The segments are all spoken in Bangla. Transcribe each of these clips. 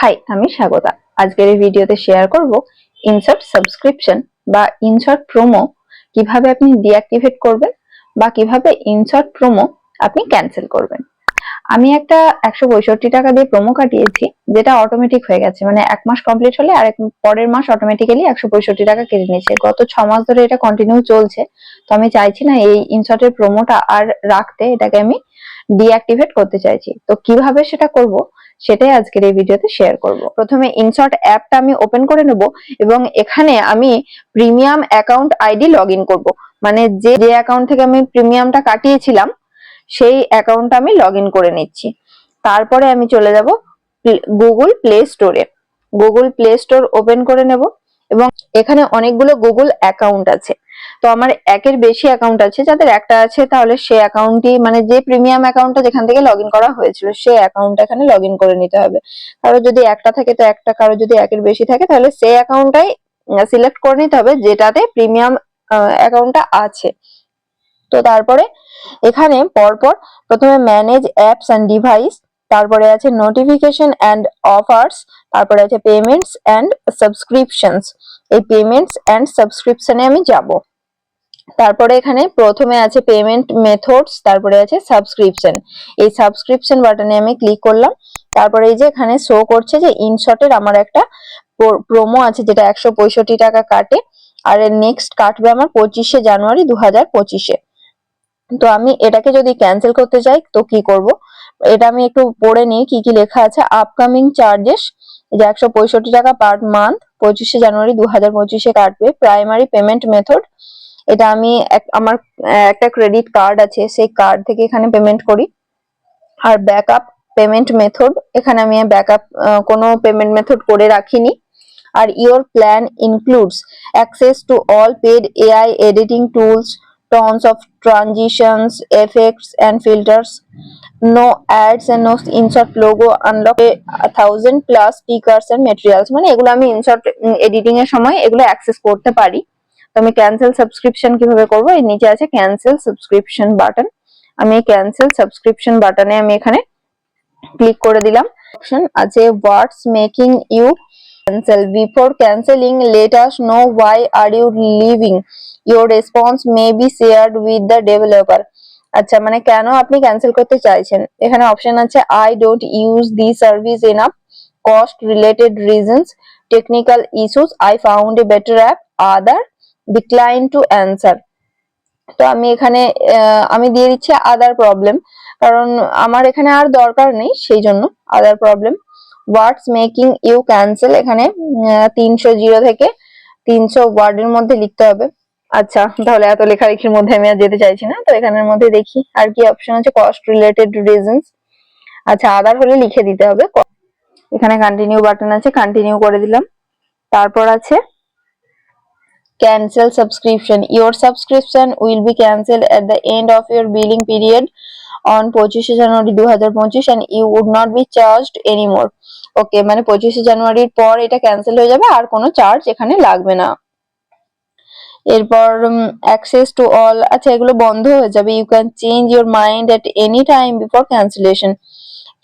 হাই, আমি স্বাগতা। আজকের এই ভিডিওতে শেয়ার করব ইনসার্ট সাবস্ক্রিপশন বা ইনসার্ট প্রোমো কীভাবে আপনি ডিঅ্যাক্টিভেট করবেন বা কীভাবে ইনসার্ট প্রোমো আপনি ক্যান্সেল করবেন। আমি একটা একশো পঁয়ষট্টি টাকা দিয়ে প্রোমো কাটিয়েছি, যেটা অটোমেটিক হয়ে গেছে। মানে এক মাস কমপ্লিট হলে আর এক পরের মাস অটোমেটিক্যালি একশো পঁয়ষট্টি টাকা কেটে নিয়েছে। গত ছ মাস ধরে এটা কন্টিনিউ চলছে। তো আমি চাইছি না এই ইনসার্টের প্রোমোটা আর রাখতে, এটাকে আমি ডিঅ্যাক্টিভেট করতে চাইছি। তো কীভাবে সেটা করব? সেটাই আজকের এই ভিডিওতে শেয়ার করব। প্রথমে ইনশর্ট অ্যাপটা আমি ওপেন করে নেব এবং এখানে আমি premium account ID log in করব। মানে যে যে অ্যাকাউন্ট থেকে আমি প্রিমিয়ামটা কাটিয়েছিলাম, সেই অ্যাকাউন্টটা আমি লগ করে নিচ্ছি। তারপরে আমি চলে যাব গুগল প্লে স্টোরে গুগল প্লে স্টোর ওপেন করে নেব। এবং এখানে অনেকগুলো গুগল অ্যাকাউন্ট আছে। তো আমার একের বেশি অ্যাকাউন্ট আছে, যাদের একটা আছে তাহলে সে অ্যাকাউন্টটি মানে যে প্রিমিয়াম অ্যাকাউন্টটা যেখান থেকে লগ করা হয়েছিল, সে অ্যাকাউন্ট এখানে লগ করে নিতে হবে। কারও যদি একটা থাকে তো একটা, কারও যদি একের বেশি থাকে তাহলে সে অ্যাকাউন্টটাই সিলেক্ট করে নিতে হবে যেটাতে প্রিমিয়াম অ্যাকাউন্টটা আছে। তো তারপরে এখানে পরপর প্রথমে ম্যানেজ অ্যাপস অ্যান্ড ডিভাইস তারপরে আছে নোটিফিকেশন অ্যান্ড অফার্স তারপরে আছে পেমেন্টস অ্যান্ড সাবস্ক্রিপশনস এই পেমেন্টস অ্যান্ড সাবস্ক্রিপশনে আমি যাব। তারপরে এখানে প্রথমে আছে পেমেন্ট মেথডস তারপরে আছে সাবস্ক্রিপশন এই সাবস্ক্রিপশন বাটনে আমি ক্লিক করলাম। তারপরে এই যে এখানে শো করছে যে ইনশটের আমার একটা প্রোমো আছে যেটা একশো পঁয়ষট্টি টাকা কাটে। আর নেক্সট কাটবে আমার পঁচিশে জানুয়ারি দু হাজার পঁচিশে। তো আমি এটাকে যদি ক্যান্সেল করতে চাই তো কি করব? এটা আমি একটু পড়ে নিই, কি কি লেখা আছে। আপকামিং চার্জেস যে একশো পঁয়ষট্টি টাকা পার মান্থ পঁচিশে জানুয়ারি দু হাজার পঁচিশে কাটবে। প্রাইমারি পেমেন্ট মেথড এটা আমি আমার একটা ক্রেডিট কার্ড আছে, সেই কার্ড থেকে এখানে পেমেন্ট করি। আর ব্যাকআপ পেমেন্ট মেথড এখানে আমি ব্যাকআপ কোনো পেমেন্ট মেথড করে রাখিনি। আর your plan includes access to all paid AI editing tools tons of transitions, effects, and filters. No ads and no insert logo unlock a thousand plus stickers and materials. মানে এগুলো আমি ইনসার্ট এডিটিং এর সময় এগুলো অ্যাক্সেস করতে পারি। তো আমি ক্যান্সেল সাবস্ক্রিপশন কীভাবে করব? এর নিচে আছে ক্যান্সেল সাবস্ক্রিপশন বাটন আমি ক্যান্সেল সাবস্ক্রিপশন বাটনে আমি এখানে ক্লিক করে দিলাম। অপশন আছে what's making you cancel. Before canceling let us know why are you leaving. Your response may be shared with the developer. আচ্ছা মানে কেন আপনি ক্যান্সেল করতে চাইছেন? এখানে অপশন আছে I don't use the service enough cost related reasons technical issues I found a better app other decline to answer তো আমি এখানে আমি দিয়ে দিচ্ছি আদার প্রবলেম কারণ আমার এখানে আর দরকার নেই, সেই জন্য other problem words making you cancel এখানে তিনশো জিরো থেকে তিনশো ওয়ার্ডের মধ্যে লিখতে হবে। আচ্ছা তাহলে এত লেখালেখির মধ্যে আমি আর যেতে চাইছি না, তো এখানের মধ্যে দেখি আর কি অপশন আছে কস্ট রিলেটেড রিজনস আচ্ছা আদার হলে লিখে দিতে হবে। এখানে কন্টিনিউ বাটন আছে কন্টিনিউ করে দিলাম। তারপর আছে, cancel subscription your subscription will be cancelled at the end of your billing period on পঁচিশে জানুয়ারি দু হাজার পঁচিশ and you would not be charged anymore. ওকে মানে পঁচিশে জানুয়ারির পর এটা ক্যান্সেল হয়ে যাবে, আর কোনো চার্জ এখানে লাগবে না। এরপর অ্যাক্সেস টু অল আচ্ছা এগুলো বন্ধ হয়ে যাবে। You can change your mind at any time before cancellation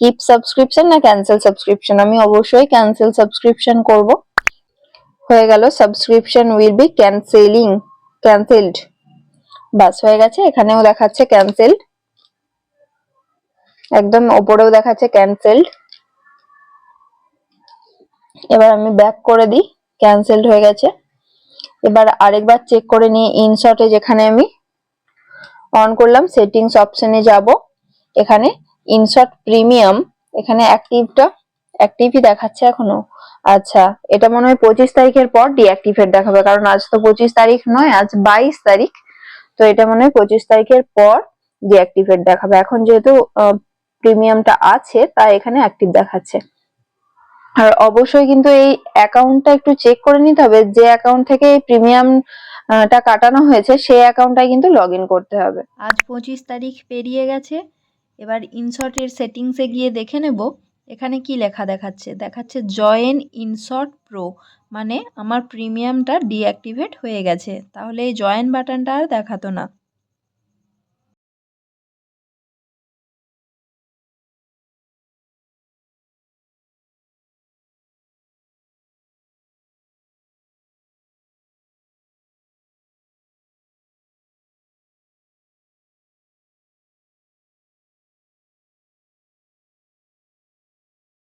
keep subscription না ক্যান্সেল সাবস্ক্রিপশন আমি অবশ্যই ক্যান্সেল সাবস্ক্রিপশন করব। হয়ে গেল subscription will be cancelling cancelled বাস, হয়ে গেছে। এখানেও দেখাচ্ছে ক্যান্সেলড একদম ওপরেও দেখাচ্ছে ক্যান্সেলড এবার আমি ব্যাক করে দিই ক্যান্সেলড হয়ে গেছে। এবার আরেকবার চেক করে নিয়ে ইনশটে যেখানে আমি অন করলাম সেটিংস অপশনে যাব। এখানে ইনশট প্রিমিয়াম এখানে অ্যাক্টিভটা অ্যাক্টিভই দেখাচ্ছে এখনও। আচ্ছা এটা মনে হয় পঁচিশ তারিখের পর ডিঅ্যাক্টিভেট দেখাবে, কারণ আজ তো পঁচিশ তারিখ নয়, আজ বাইশ তারিখ। তো এটা মনে হয় পঁচিশ তারিখের পর ডিঅ্যাক্টিভেট দেখাবে। এখন যেহেতু প্রিমিয়ামটা আছে তাই এখানে অ্যাক্টিভ দেখাচ্ছে। আর অবশ্যই কিন্তু এই অ্যাকাউন্টটা একটু চেক করে নিতে হবে, যে অ্যাকাউন্ট থেকে এই প্রিমিয়ামটা কাটানো হয়েছে, সেই অ্যাকাউন্টটাই কিন্তু লগ করতে হবে। আজ পঁচিশ তারিখ পেরিয়ে গেছে, এবার ইনশর্টের সেটিংসে গিয়ে দেখে নেব, এখানে কি লেখা দেখাচ্ছে? দেখাচ্ছে জয়েন ইনশর্ট প্রো মানে আমার প্রিমিয়ামটা ডিঅ্যাক্টিভেট হয়ে গেছে। তাহলে এই জয়েন বাটনটা আর দেখাতো না।